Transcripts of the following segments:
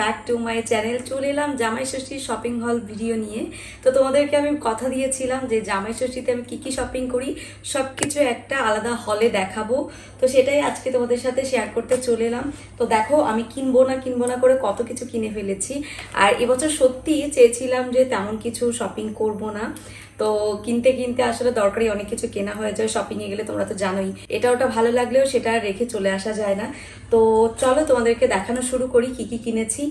Back to my channel চলে এলাম জামাই ষষ্ঠীর শপিং হল ভিডিও নিয়ে। তো তোমাদেরকে আমি কথা দিয়েছিলাম যে জামাই ষষ্ঠীতে আমি কি কি শপিং করি সব কিছু একটা আলাদা হলে দেখাবো। তো সেটাই আজকে তোমাদের সাথে শেয়ার করতে চলে এলাম। তো দেখো, আমি কিনবো না কিনবো না করে কত কিছু কিনে ফেলেছি। আর এবছর সত্যি চেয়েছিলাম যে তেমন কিছু শপিং করব না। তো কিনতে কিনতে আসলে দরকারি অনেক কিছু কেনা হয়ে যায় শপিংয়ে গেলে তোমরা তো জানোই। এটা ওটা ভালো লাগলেও সেটা রেখে চলে আসা যায় না। তো চলো তোমাদেরকে দেখানো শুরু করি কি কি কিনেছি।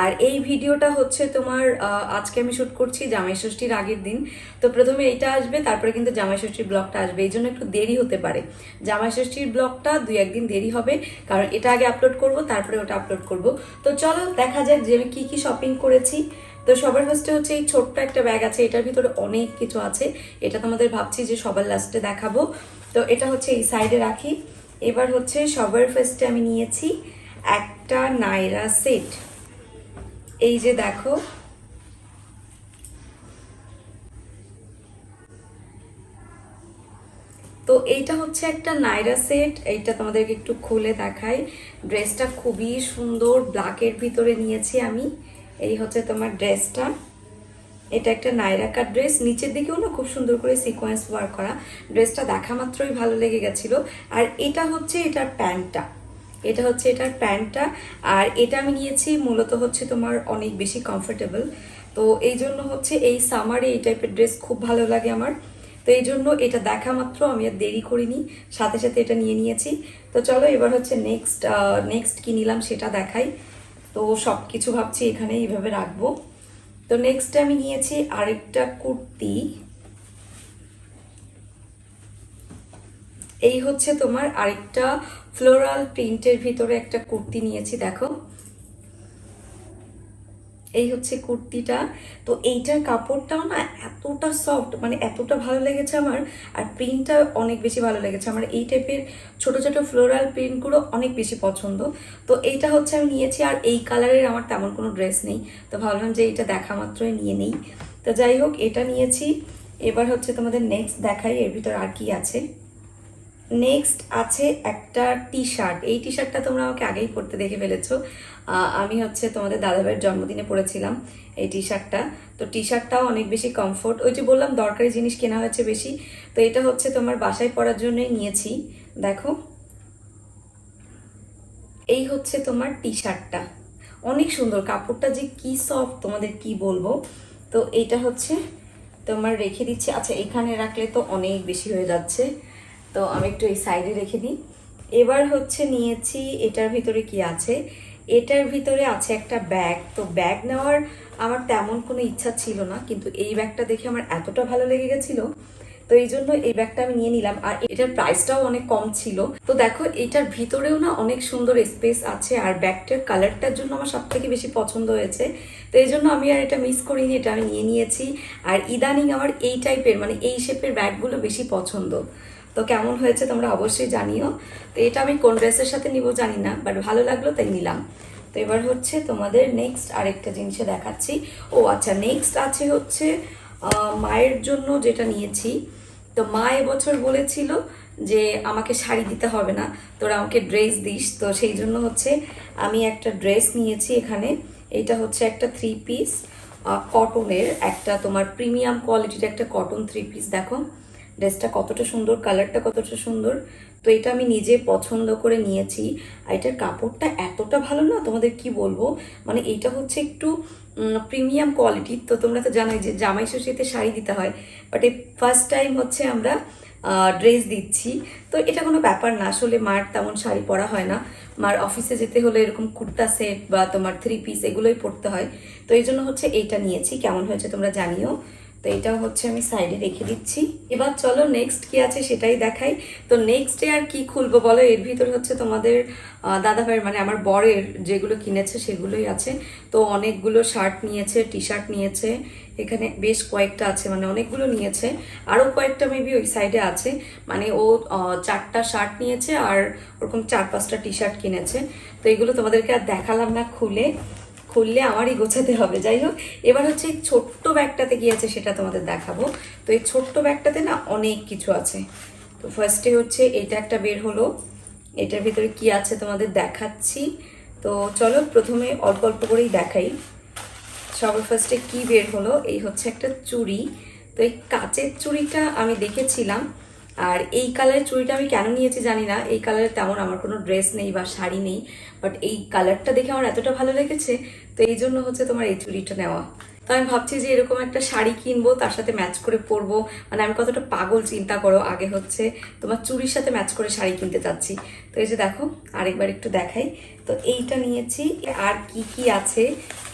আর এই ভিডিওটা হচ্ছে তোমার আজকে আমি শ্যুট করছি জামাই ষষ্ঠীর আগের দিন। তো প্রথমে এইটা আসবে, তারপরে কিন্তু জামাই ষষ্ঠীর ব্লগটা আসবে। এই জন্য একটু দেরি হতে পারে। জামাই ষষ্ঠীর ব্লগটা দুই একদিন দেরি হবে, কারণ এটা আগে আপলোড করব, তারপরে ওটা আপলোড করব। তো চলো দেখা যাক যে আমি কি কি শপিং করেছি। তো সবার ফার্স্টে হচ্ছে এই ছোট্ট একটা ব্যাগ আছে, এটার ভিতরে অনেক কিছু আছে। এটা তোমাদের ভাবছি যে সবার লাস্টে দেখাবো। তো এটা হচ্ছে এই সাইডে রাখি। এবার হচ্ছে সবার ফার্স্টে আমি নিয়েছি একটা নাইরা সেট এই যে দেখো। তো এইটা হচ্ছে একটা নাইরা সেট এইটা তোমাদেরকে একটু খুলে দেখাই। ড্রেসটা খুবই সুন্দর ব্ল্যাকের ভিতরে নিয়েছি আমি। এই হচ্ছে তোমার ড্রেসটা। এটা একটা নাইরা কাট ড্রেস। নিচের দিকেও না খুব সুন্দর করে সিকোয়েন্স ওয়ার্ক করা। ড্রেসটা দেখা মাত্রই ভালো লেগে গেছিল। আর এটা হচ্ছে এটার প্যান্টটা। এটা হচ্ছে এটার প্যান্টটা। আর এটা আমি নিয়েছি মূলত হচ্ছে তোমার অনেক বেশি কমফোর্টেবল তো এই জন্য হচ্ছে এই সামারে এই টাইপের ড্রেস খুব ভালো লাগে আমার। তো এই জন্য এটা দেখা মাত্র, আমি আর দেরি করিনি। সাথে সাথে এটা নিয়ে নিয়েছি। তো চলো এবার হচ্ছে নেক্সট নেক্সট কি নিলাম সেটা দেখাই। তো সব কিছু ভাবছি এখানে এইভাবে রাখব। তো নেক্সট আমি নিয়েছি আরেকটা কুর্তি। এই হচ্ছে তোমার আরেকটা ফ্লোরাল প্রিন্টের ভিতরে একটা কুর্তি নিয়েছি, দেখো। এই হচ্ছে কুর্তিটা। তো এইটার কাপড়টাও না এতটা সফট মানে এতটা ভালো লেগেছে আমার, আর প্রিন্টটা অনেক বেশি ভালো লেগেছে। আমার এই টাইপের ছোট ছোট ফ্লোরাল প্রিন্টগুলো অনেক বেশি পছন্দ। তো এইটা হচ্ছে আমি নিয়েছি, আর এই কালারের আমার তেমন কোনো ড্রেস নেই। তো ভাবলাম যে এইটা দেখা মাত্রই নিয়ে নেই। তো যাই হোক, এটা নিয়েছি। এবার হচ্ছে তোমাদের নেক্সট দেখাই, এর ভিতর আর কি আছে। নেক্সট আছে একটা টি শার্ট এই টি শার্টটা তোমরা আমাকে আগেই পরতে দেখে ফেলেছো। আমি হচ্ছে তোমাদের দাদাভাইয়ের জন্মদিনে পরেছিলাম এই টি শার্টটা তো টি শার্টটাও অনেক বেশি কমফোর্ট ওই যে বললাম, দরকারি জিনিস কেনা হয়েছে বেশি। তো এটা হচ্ছে তোমার বাসায় পরার জন্যই নিয়েছি। দেখো। এই হচ্ছে তোমার টি শার্টটা অনেক সুন্দর। কাপড়টা যে কি সফট তোমাদের কি বলব? তো এইটা হচ্ছে তোমার রেখে দিচ্ছি। আচ্ছা এখানে রাখলে তো অনেক বেশি হয়ে যাচ্ছে। তো আমি একটু এই সাইডে রেখে দিই। এবার হচ্ছে নিয়েছি, এটার ভিতরে কি আছে? এটার ভিতরে আছে একটা ব্যাগ তো ব্যাগ নেওয়ার আমার তেমন কোনো ইচ্ছা ছিল না, কিন্তু এই ব্যাগটা দেখে আমার এতটা ভালো লেগে গেছিল। তো এই জন্য এই ব্যাগটা আমি নিয়ে নিলাম। আর এটার প্রাইসটাও অনেক কম ছিল। তো দেখো, এটার ভিতরেও না অনেক সুন্দর স্পেস আছে। আর ব্যাগটার কালারটার জন্য আমার সব থেকে বেশি পছন্দ হয়েছে। তো এই জন্য আমি আর এটা মিস করিনি, এটা আমি নিয়ে নিয়েছি। আর ইদানিং আমার এই টাইপের মানে এই শেপের ব্যাগগুলো বেশি পছন্দ। তো কেমন হয়েছে তোমরা অবশ্যই জানিও। তো এটা আমি কোন ড্রেসের সাথে নিব, জানি না বাট ভালো লাগল তাই নিলাম। তো এবার হচ্ছে তোমাদের নেক্সট আরেকটা জিনিসে দেখাচ্ছি। ও আচ্ছা নেক্সট আছে হচ্ছে মায়ের জন্য যেটা নিয়েছি। তো মা এবছর বলেছিল যে আমাকে শাড়ি দিতে হবে না, তোরা আমাকে ড্রেস দিস। তো সেই জন্য হচ্ছে আমি একটা ড্রেস নিয়েছি এখানে। এটা হচ্ছে একটা থ্রি পিস কটনের একটা তোমার প্রিমিয়াম কোয়ালিটির একটা কটন থ্রি পিস দেখো। ড্রেসটা কতটা সুন্দর কালারটা কতটা সুন্দর, তো এটা আমি নিজে পছন্দ করে নিয়েছি। আর এটার কাপড়টা এতটা ভালো না, তোমাদের কি বলব? মানে এটা হচ্ছে একটু প্রিমিয়াম কোয়ালিটির তো তোমরা তো জানোই যে জামাই ষষ্ঠীতে শাড়ি দিতে হয়। বাট এই ফার্স্ট টাইম হচ্ছে আমরা ড্রেস দিচ্ছি। তো এটা কোনো ব্যাপার না, আসলে মার তেমন শাড়ি পরা হয় না। মার অফিসে যেতে হলে এরকম কুর্তা সেট বা তোমার থ্রি পিস এগুলোই পরতে হয়। তো এই জন্য হচ্ছে এইটা নিয়েছি, কেমন হয়েছে তোমরা জানিও। তো এটাও হচ্ছে আমি সাইডে রেখে দিচ্ছি। এবার চলো নেক্সট কি আছে সেটাই দেখাই। তো নেক্সটে আর কি খুলবো বলো? এর ভিতর হচ্ছে তোমাদের আহ, দাদা ভাইয়ের মানে আমার বরের যেগুলো কিনেছে সেগুলোই আছে। তো অনেকগুলো শার্ট নিয়েছে টি শার্ট নিয়েছে। এখানে বেশ কয়েকটা আছে মানে অনেকগুলো নিয়েছে। আরও কয়েকটা মেবি ওই সাইডে আছে। মানে ও চারটা শার্ট নিয়েছে আর ওরকম চার পাঁচটা টি শার্ট কিনেছে। তো এগুলো তোমাদেরকে আর দেখালাম না খুলে। খুললে আমারই গোছাতে হবে। যাই হোক এবার হচ্ছে এই ছোট্ট ব্যাগটাতে কি আছে সেটা তোমাদের দেখাবো। তো এই ছোট্ট ব্যাগটাতে না অনেক কিছু আছে। তো ফার্স্টে হচ্ছে এটা একটা বের হলো। এটার ভিতরে কি আছে তোমাদের দেখাচ্ছি। তো চলো প্রথমে অল্প অল্প করেই দেখাই। সবার ফার্স্টে কি বের হলো? এই হচ্ছে একটা চুড়ি। তো এই কাচের চুড়িটা আমি দেখেছিলাম। আর এই কালারের চুড়িটা আমি কেন নিয়েছি জানি না। এই কালারের তেমন আমার কোনো ড্রেস নেই বা শাড়ি নেই বাট এই কালারটা দেখে আমার এতটা ভালো লেগেছে, তো এই জন্য হচ্ছে তোমার এই চুড়িটা নেওয়া। তো আমি ভাবছি যে এরকম একটা শাড়ি কিনবো, তার সাথে ম্যাচ করে পরবো। মানে আমি কতটা পাগল, চিন্তা করো, আগে হচ্ছে তোমার চুড়ির সাথে ম্যাচ করে শাড়ি কিনতে চাচ্ছি তো এই যে দেখো, আরেকবার একটু দেখাই। তো এইটা নিয়েছি, আর কি কি আছে?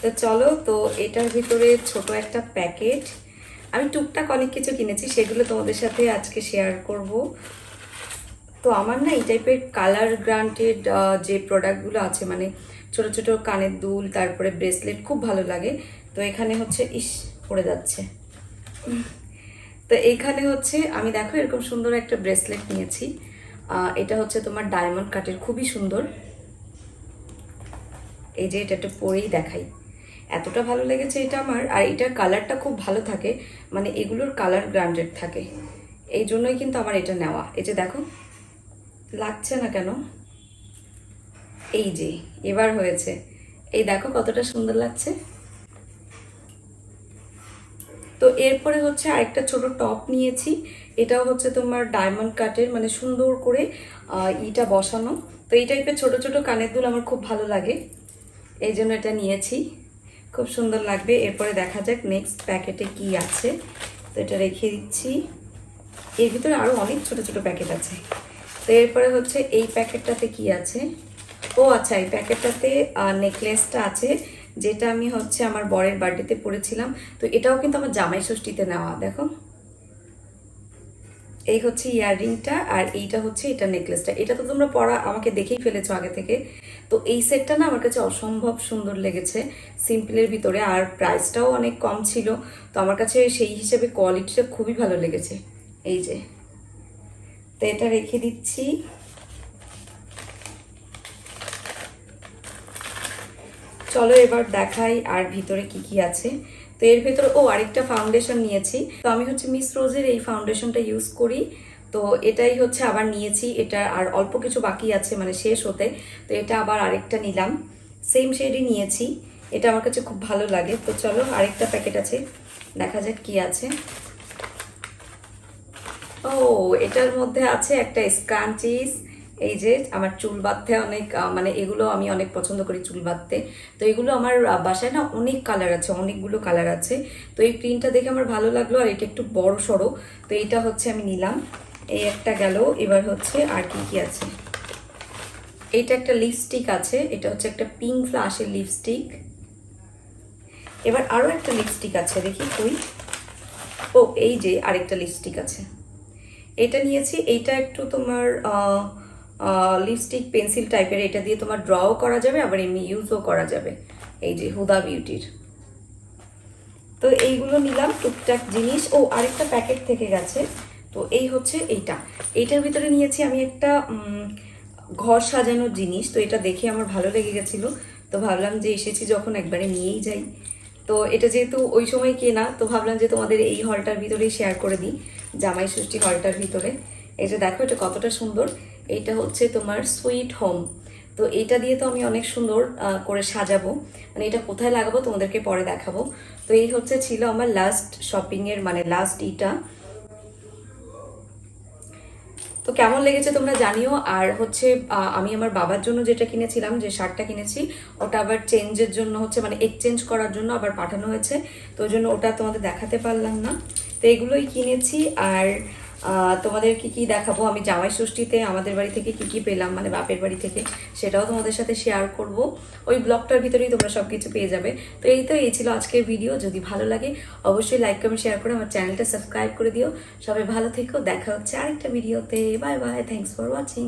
তো চলো, তো এটার ভিতরে ছোট একটা প্যাকেট আমি টুকটাক অনেক কিছু কিনেছি, সেগুলো তোমাদের সাথে আজকে শেয়ার করব। তো আমার না এই টাইপের কালার গ্রান্টেড যে প্রোডাক্টগুলো আছে মানে ছোট ছোট কানের দুল, তারপরে ব্রেসলেট খুব ভালো লাগে। তো এখানে হচ্ছে, ইস, পড়ে যাচ্ছে। তো এইখানে হচ্ছে, আমি দেখো এরকম সুন্দর একটা ব্রেসলেট নিয়েছি। এটা হচ্ছে তোমার ডায়মন্ড কাটের খুবই সুন্দর। এই যে এটা একটু পরেই দেখাই। এতটা ভালো লেগেছে এটা আমার, আর এটার কালারটা খুব ভালো থাকে মানে এগুলোর কালার গ্রান্ডেড থাকে। এই জন্যই কিন্তু আমার এটা নেওয়া। এই যে দেখো, লাগছে না কেন? এই যে, এবার হয়েছে। এই দেখো কতটা সুন্দর লাগছে। তো এরপরে হচ্ছে আরেকটা ছোট টপ নিয়েছি। এটাও হচ্ছে তোমার ডায়মন্ড কাটের মানে সুন্দর করে ইটা বসানো। তো এই টাইপের ছোট ছোট কানের দুল আমার খুব ভালো লাগে। এই জন্য এটা নিয়েছি। খুব সুন্দর লাগবে। এরপরে দেখা যাক নেক্সট প্যাকেটে কি আছে। তো এটা রেখে দিচ্ছি। এর ভিতরে আরও অনেক ছোট ছোট প্যাকেট আছে। তো এরপরে হচ্ছে এই প্যাকেটটাতে কি আছে? ও আচ্ছা এই প্যাকেটটাতে নেকলেসটা আছে, যেটা আমি হচ্ছে আমার বরের বার্থডেতে পরেছিলাম। তো এটাও কিন্তু আমার জামাই ষষ্ঠীতে নেওয়া, দেখো। এই হচ্ছে ইয়াররিংটা আর এইটা হচ্ছে এটা নেকলেসটা। এটা তো তোমরা পরা আমাকে দেখেই ফেলেছো আগে থেকে। তো এই সেটটা না আমার কাছে অসম্ভব সুন্দর লেগেছে সিম্পলের ভিতরে আর প্রাইসটাও অনেক কম ছিল। তো আমার কাছে সেই হিসেবে কোয়ালিটিটা খুবই ভালো লেগেছে। এই যে, তো এটা রেখে দিচ্ছি। চলো এবার দেখাই আর ভিতরে কি কি আছে। তো এর ভিতরে, ও আরেকটা ফাউন্ডেশন নিয়েছি। তো আমি হচ্ছে মিস রোজের এই ফাউন্ডেশনটা ইউজ করি। তো এটাই হচ্ছে আবার নিয়েছি। এটা আর অল্প কিছু বাকি আছে মানে শেষ হতে। তো এটা আবার আরেকটা নিলাম। সেম শেডই নিয়েছি। এটা আমার কাছে খুব ভালো লাগে। তো চলো, আরেকটা প্যাকেট আছে। দেখা যাক কি আছে। ও, এটার মধ্যে আছে একটা স্ক্রাঞ্চিস এই যে আমার চুল বাঁধতে অনেক মানে এগুলো আমি অনেক পছন্দ করি চুল বাঁধতে। তো এগুলো আমার বাসায় না অনেক কালার আছে, অনেকগুলো কালার আছে। তো এই প্রিন্টটা দেখে আমার ভালো লাগল আর এটা একটু বড় সড়ো। তো এইটা হচ্ছে আমি নিলাম। এই একটা গেল, এবার হচ্ছে আর কি কি আছে? এইটা একটা লিপস্টিক আছে, এটা হচ্ছে একটা পিঙ্ক ফ্লাশের লিপস্টিক এবার আরও একটা লিপস্টিক আছে, দেখি কই। ও, এই যে আরেকটা লিপস্টিক আছে। এটা নিয়েছি, এইটা একটু তোমার লিপস্টিক পেন্সিল টাইপের এটা দিয়ে তোমার ড্রও করা যাবে, আবার এমনি ইউজও করা যাবে। এই যে হুদা বিউটির তো এইগুলো নিলাম, টুকটাক জিনিস। ও, আরেকটা প্যাকেট থেকে গেছে। তো এই হচ্ছে এইটা। এইটার ভিতরে নিয়েছি আমি একটা ঘর সাজানোর জিনিস। তো এটা দেখে আমার ভালো লেগে গেছিল। তো ভাবলাম যে এসেছি যখন একবারে নিয়েই যাই। তো এটা যেহেতু ওই সময় কেনা, তো ভাবলাম যে তোমাদের এই হলটার ভিতরেই শেয়ার করে দিই জামাই ষষ্ঠী হলটার ভিতরে। এই যে দেখো এটা কতটা সুন্দর। এইটা হচ্ছে তোমার সুইট হোম তো এটা দিয়ে তো আমি অনেক সুন্দর করে সাজাবো। মানে এটা কোথায় লাগাবো তোমাদেরকে পরে দেখাবো। তো এই হচ্ছে ছিল আমার লাস্ট শপিংয়ের মানে লাস্ট ইটা। তো কেমন লেগেছে তোমরা জানিও। আর হচ্ছে আমি আমার বাবার জন্য যেটা কিনেছিলাম, যে শার্টটা কিনেছি, ওটা আবার চেঞ্জের জন্য হচ্ছে মানে এক্সচেঞ্জ করার জন্য আবার পাঠানো হয়েছে। তো ওই জন্য ওটা তোমাদের দেখাতে পারলাম না। তো এগুলোই কিনেছি। আর তোমাদের কি কি দেখাবো? আমি জামাই ষষ্ঠীতে আমাদের বাড়ি থেকে কি কি পেলাম? মানে বাপের বাড়ি থেকে সেটাও তোমাদের সাথে শেয়ার করব। ওই ব্লগটার ভিতরেই তোমরা সব কিছু পেয়ে যাবে। তো এই তো, এই ছিল আজকের ভিডিও যদি ভালো লাগে, অবশ্যই লাইক কমেন্ট শেয়ার করে আমার চ্যানেলটা সাবস্ক্রাইব করে দিও। সবাই ভালো থেকো, দেখা হচ্ছে আরেকটা ভিডিওতে bye bye thanks for watching